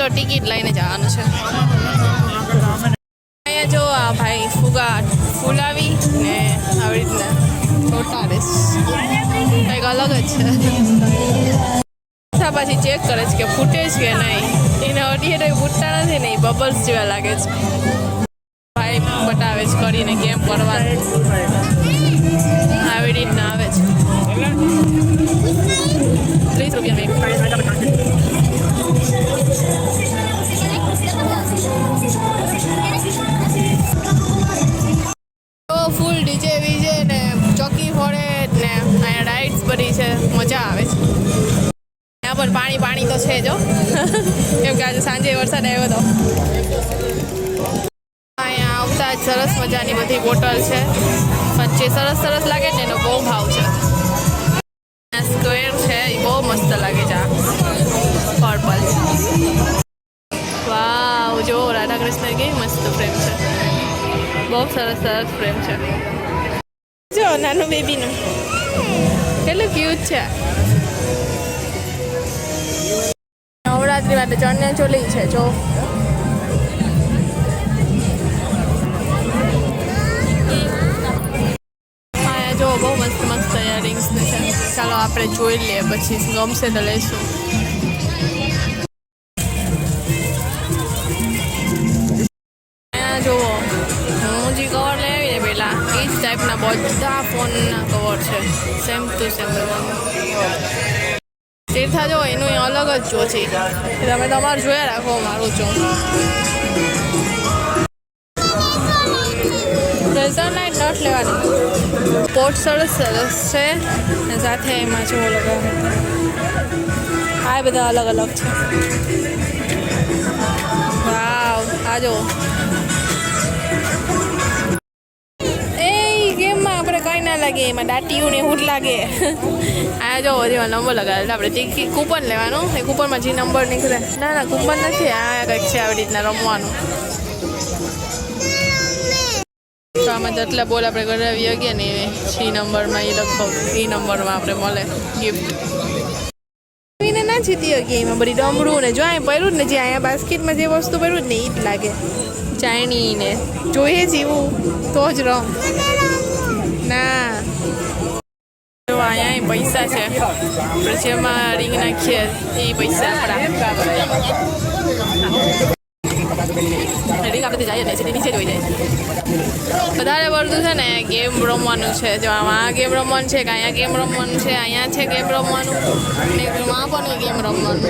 તો ટિકિટ લઈને જવાનું છે. અહીંયા જો આ ભાઈ ફુગા ફૂલાવી ને આવી રીતના ચોટાડે કંઈક અલગ જ છે. પાછા ચેક કરે છે કે ફૂટે છે કે નહીં. એને અડીએ તો ફૂટતા નથી ને બબલ્સ જેવા લાગે છે. ભાઈ બતાવે છે કરીને કેમ કરવાનું આવી રીતના આવે છે. ત્રીસ રૂપિયા છે. પણ જે સરસ સરસ લાગે ને એનો બહુ ભાવ છે. સ્ક્વેર છે, એ બહુ મસ્ત લાગે છે પર્પલ વાવ જો રાધા કૃષ્ણ કેવી મસ્ત ફ્રેમ છે. બહુ સરસ સરસ ફ્રેમ છે. જો, નાનું બેબીનું કેટલું ક્યુટ છે. નવરાત્રી માટે ચણને ચોલી છે, જો. આપણે જોઈ લઈએ, પછી ગમશે તો લઈશું. જુઓ, હું જે કવર લેવી ને પેલા, એ જ ટાઈપના બધા ફોનના કવર છે. સેમ ટુ સેમ એનું અલગ જ જો છે તમે તમારું જોયા રાખો, મારું જો રેઝરનાઇટ નટ લેવાની. પોટ સરસ સરસ છે. અને સાથે એમાં જોવો લગાવ આ બધા અલગ અલગ છે. વાવ, આ જો એ ગેમમાં આપણે કંઈ ના લાગે, એમાં દાટીયું ને એવું જ લાગે. આ જો જેવા નંબર લગાવે આપણે જે કૂપન લેવાનું, એ કૂપનમાં જે નંબર નીકળે. ના ના કૂપન નથી. આ કંઈક છે આવી રીતના રમવાનું. આમાં જેટલા બોલ આપણે કરાવી શકીએ ને એ નંબરમાં એ લગભગ એ નંબરમાં આપણે મળે ગિફ્ટ ના જીતી શકીએ એમાં બધી ડમરું ને જો અહીંયા પહેર્યું ને, જે અહીંયા બાસ્કેટમાં જે વસ્તુ પહેર્યું ને એ જ લાગે. ચાઇની ને જોઈએ જ એવું, તો જ રમ. ના. જો અહીંયા પૈસા છે. આપણે જેમાં રિંગ નાખીએ, એ પૈસા આપણા. રીંગ આપણે જઈએ ને નીચે જોઈ જાય. વધારે પડતું છે ને ગેમ રમવાનું છે. જો આ ગેમ રમવાનું છે કે અહીંયા ગેમ રમવાનું છે અહીંયા છે ગેમ રમવાનું. ને આમાં પણ ગેમ રમવાનું.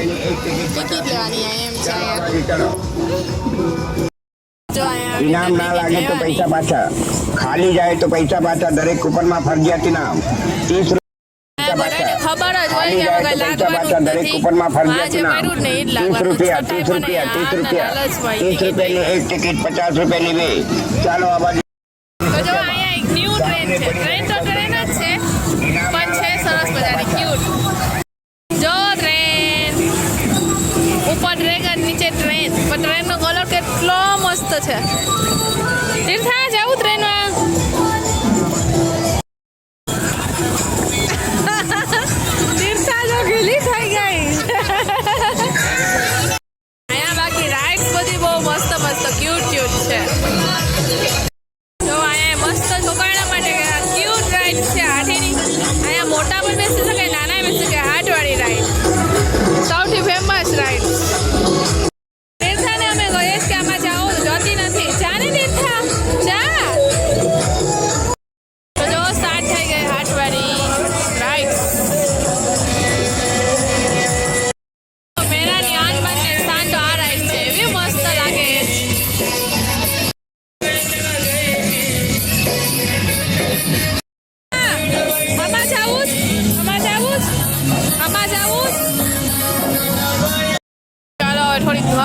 ટિકિટ લેવાની એમ છે ઇનામ ના લાગે તો પૈસા પાછા. ખાલી જાય તો પૈસા પાછા દરેક કૂપનમાં ફરજિયાત ઇનામ ત્રીસ ખબર જ હોય કે લાગવાનું દરેક કૂપનમાં આ ફરજિયાત ઇનામ ત્રીસ રૂપિયા ત્રીસ રૂપિયા ત્રીસ રૂપિયા ત્રીસ રૂપિયાની એક ટિકિટ પચાસ રૂપિયાની બે. ચાલો આ બાજુ ટ્રેન પણ ટ્રેનનો કલર કેટલો મસ્ત છે. તીર્થા જવું ટ્રેનમાં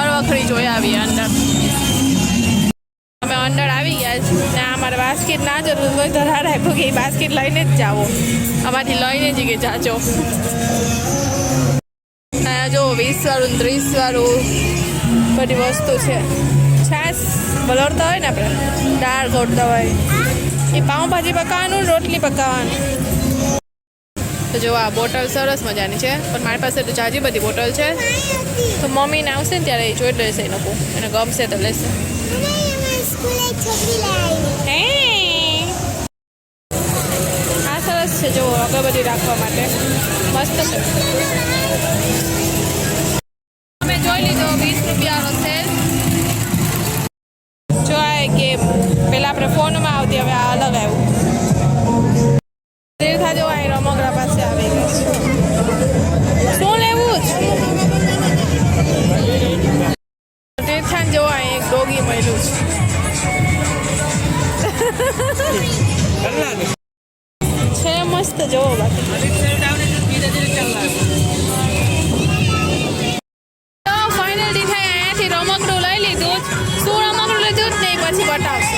ઘર વખરી જોઈ આવીએ અંદર. અમે અંદર આવી ગયા છે ને અમારે બાસ્કેટ ના જરૂર હોય તો રાડ આપ્યું કે બાસ્કેટ લઈને જ જાઓ. અમારી લઈને જ કે જાજો. અહીંયા જો વીસ વાળું ત્રીસ વાળું બધી વસ્તુ છે. છાશ બલોડતા હોય ને આપણે, દાળ ગોળતા હોય. એ પાઉંભાજી પકાવવાનું રોટલી પકાવવાની તો જો આ બોટલ સરસ મજાની છે. પણ મારી પાસે તો જાજી બધી બોટલ છે. તો મમ્મીને આવશે ને ત્યારે એ જોઈ લેશે એ લોકો. એને ગમશે તો લેશે. આ સરસ છે જો અગરબત્તી રાખવા માટે. મસ્ત છે. ડોગી છે. છે મસ્ત, જોવો બાકી. રમકડું લઈ લીધું. શું રમકડું લીધું જ નહીં, પછી બતાવશે.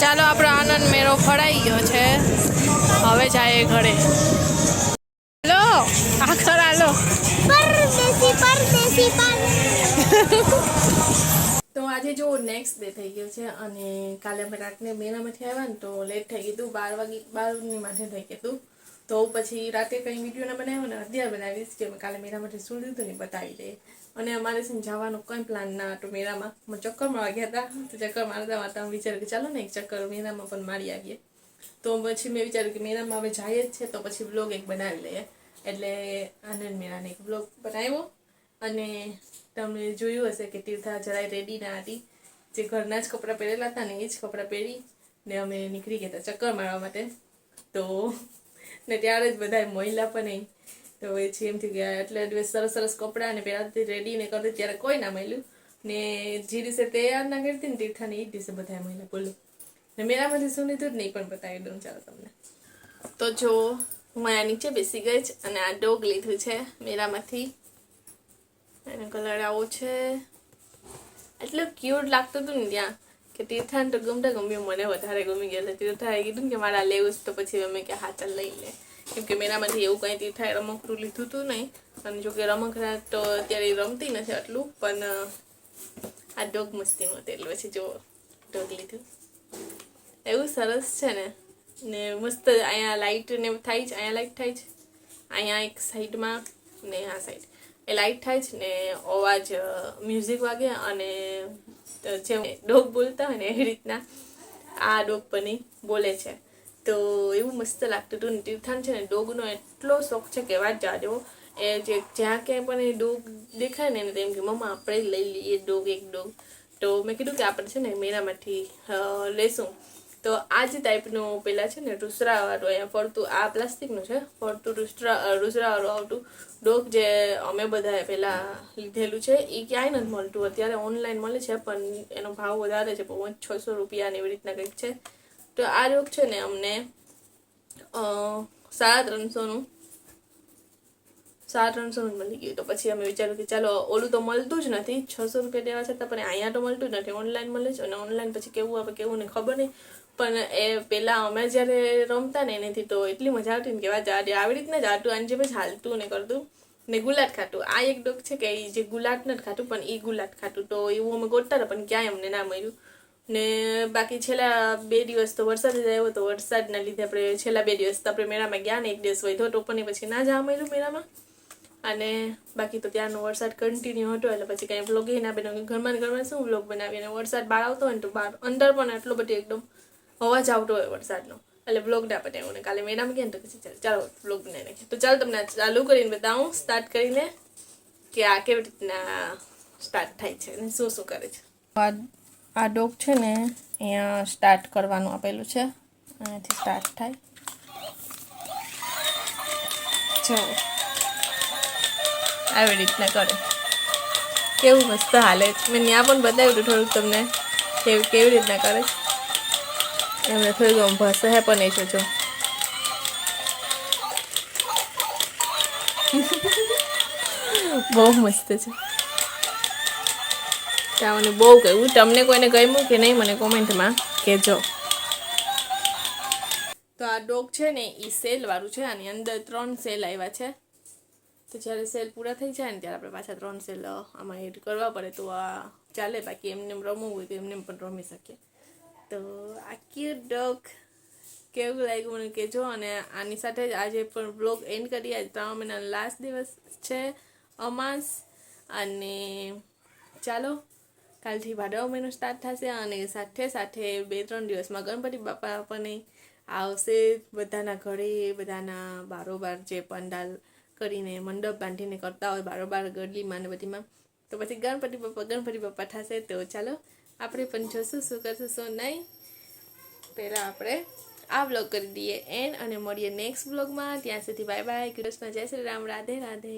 ચાલો, આપણો આનંદ મેળો ફળાઈ ગયો છે. હવે જાય ઘરે. લો આખર આલો તો આજે જો નેક્સ્ટ ડે થઈ ગયો છે અને કાલે અમે રાતને મેળામાંથી આવ્યા ને તો લેટ થઈ ગયું હતું, બાર વાગે, બારની માથે થઈ ગયું તો પછી રાતે કંઈ વીડિયો ના બનાવ્યો ને અત્યારે બનાવીશ કે અમે કાલે મેળામાંથી શું લીધું ને બતાવી દઈએ અને અમારે છે ને જવાનો કંઈ પ્લાન ના હતો મેળામાં. અમે ચક્કર મારવા ગયા હતા. તો ચક્કર મારતા મારતા વિચાર કે ચાલો ને એક ચક્કર મેળામાં પણ મારી આવીએ. તો પછી મેં વિચાર્યું કે મેળામાં હવે જઈએ જ છે, તો પછી બ્લોગ એક બનાવી લઈએ. એટલે આનંદ મેળાને એક બ્લોગ બનાવ્યો. અને તમે જોયું હશે કે તીર્થા જરાય રેડી ના હતી. જે ઘરના જ કપડાં પહેરેલા હતા ને એ જ કપડાં પહેરી ને અમે નીકળી ગયા હતા ચક્કર મારવા માટે. તો ને ત્યારે જ બધા મહિલા પણ નહીં તો એ એમ થઈ ગયા એટલે સરસ સરસ કપડાં ને પહેરાતી રેડી ને કરતી ત્યારે કોઈ ના મળ્યું. ને જે દિવસે તૈયાર ના કરતી ને તીર્થાને એ જ દિવસે બધા મહિલા બોલું. ને મેરામાંથી શું લીધું જ નહીં પણ બતાવી દઉં ચાલો તમને. તો જો હું અહીંયા નીચે બેસી ગઈ જ અને આ ડોગ લીધું છે મેરામાંથી એનો કલર આવો છે. એટલું ક્યુટ લાગતું હતું ને ત્યાં, કે તીર્થાને તો ગમતા ગમ્યું, મને વધારે ગમી ગયા. છે તીર્થાએ કીધું કે મારા લેવું તો પછી અમે કે હા, ચાલ લઈ લે. કેમ કે મેરામાંથી એવું કંઈ તીર્થાએ રમકડું લીધું હતું નહીં. અને જો કે રમકડા તો અત્યારે રમતી નથી આટલું, પણ, આ ડોગ મસ્તીમાં એટલે પછી જો ડોગ લીધું. એવું સરસ છે ને. ને મસ્ત અહીંયા લાઇટ ને થાય છે, અહીંયા લાઇટ થાય છે. અહીંયા એક સાઈડમાં ને આ સાઈડ એ લાઇટ થાય છે ને અવાજ મ્યુઝિક વાગે અને જે ડોગ બોલતા હોય ને એ રીતના આ ડોગ પણ બોલે છે. તો એવું મસ્ત લાગતું હતું ને તીર્થાન છે ને ડોગનો એટલો શોખ છે કે વાત જાજો એ જે જ્યાં ક્યાંય પણ એ ડોગ દેખાય ને એને તેમ કે, મમ્મા, આપણે લઈ લઈએ ડોગ, એક ડોગ. તો મેં કીધું કે આપણે છે ને મેરામાંથી લેશું. તો આ જ ટાઈપનું પેલા છે ને રૂસરાવાળું અહીંયા ફરતું, આ પ્લાસ્ટિકનું છે, ફરતું રૂસરા રૂસરાવાળું આવતું. ડોગ જે અમે બધાએ પહેલાં લીધેલું છે એ ક્યાંય નથી મળતું. અત્યારે ઓનલાઈન મળે છે, પણ એનો ભાવ વધારે છે પાંચ, છસો રૂપિયાની એવી રીતના કંઈક છે. તો આ ડોગ છે ને અમને સાડા ત્રણસોનું સાડા ત્રણસોનું મળી ગયું. તો પછી અમે વિચાર્યું કે ચાલો, ઓલું તો મળતું જ નથી. છસો રૂપિયા દેવા છતાં પણ અહીંયા તો મળતું જ નથી. ઓનલાઈન મળે છે અને ઓનલાઈન પછી કેવું આવે, કેવું ને ખબર નહીં. પણ એ પહેલાં અમે જ્યારે રમતા ને એનાથી તો એટલી મજા આવતી ને કે વાત આવી રીતના જ આટું, આની જેમ જ હાલતું ને કરતું. ને ગુલાટ ખાતું આ એક ડોગ છે કે એ જે ગુલાટ નથી ખાતું પણ એ ગુલાટ ખાતું તો એવું અમે ગોતતા હતા, પણ ક્યાંય અમને ના મળ્યું. ને બાકી છેલ્લા બે દિવસ તો વરસાદ જ આવ્યો તો વરસાદના લીધે આપણે છેલ્લા બે દિવસ તો આપણે મેળામાં ગયા ને, એક દિવસ વધ્યો તો પણ એ પછી ના જવા મળ્યું મેળામાં. અને બાકી તો ત્યારનો વરસાદ કન્ટિન્યુ હતો, એટલે પછી કાંઈ બ્લોગ ના બન્યો ઘરમાં ઘરમાં શું બ્લોગ બનાવીએ? અને વરસાદ બહાર આવતો હોય ને તો બહાર અંદર પણ એટલો બધો એકદમ અવાજ આવતો હોય વરસાદનો. એટલે બ્લોગ ના બનાવ્યો ને કાલે મેડમ કહે ને તો પછી ચાલ, ચાલો બ્લોગ બનાવી નાખીએ. તો ચાલો તમને ચાલુ કરીને બતાવું સ્ટાર્ટ કરીને કે આ કેવી રીતના સ્ટાર્ટ થાય છે અને શું શું કરે છે. આ ડોગ છે ને, અહીંયા સ્ટાર્ટ કરવાનું આપેલું છે. અહીંયાથી સ્ટાર્ટ થાય. ચાલો. આવી રીતના કરે. કેવું મસ્ત હાલે છે. મેં ત્યાં પણ બતાવ્યું હતું થોડુંક તમને કેવી કેવી રીતના કરે છે. એમને થોડી આમ ભાષા પણ નહીં છો બહુ મસ્ત છે. મને બહુ કહ્યું, તમને કોઈને ગમ્યું કે નહીં, મને કોમેન્ટમાં કહેજો. તો આ ડોગ છે ને એ સેલવાળું છે, આની અંદર ત્રણ સેલ આવ્યા છે. તો જ્યારે સેલ પૂરા થઈ જાય ને, ત્યારે આપણે પાછા ત્રણ સેલ આમાં એડ કરવા પડે. તો આ ચાલે, બાકી એમને રમવું હોય તો એમને પણ રમી શકીએ. તો આ ક્યુટ ડોગ કેવું લાગ્યું મને કહેજો અને આની સાથે જ આજે પણ બ્લોગ એન્ડ કરીએ. આજે ત્રણ મહિનાનો લાસ્ટ દિવસ છે અમાસ. અને ચાલો, કાલથી ભાદરવા મહિનો સ્ટાર્ટ થશે અને સાથે સાથે બે ત્રણ દિવસમાં ગણપતિ બાપા પણ આવશે બધાના ઘરે, બધાના બારોબાર જે પંડાલ કરીને મંડપ બાંધીને કરતા હોય બારોબાર ગરલીમાં ને બધીમાં. તો પછી ગણપતિ બાપા ગણપતિ બાપા થશે તો ચાલો આપણે પણ જોશું શું કરશું, શું નહીં. પહેલાં આપણે આ બ્લોગ કરી દઈએ એન્ડ અને મળીએ નેક્સ્ટ બ્લોગમાં ત્યાં સુધી બાય બાય કૃષ્ણ, જય શ્રી રામ. રાધે રાધે.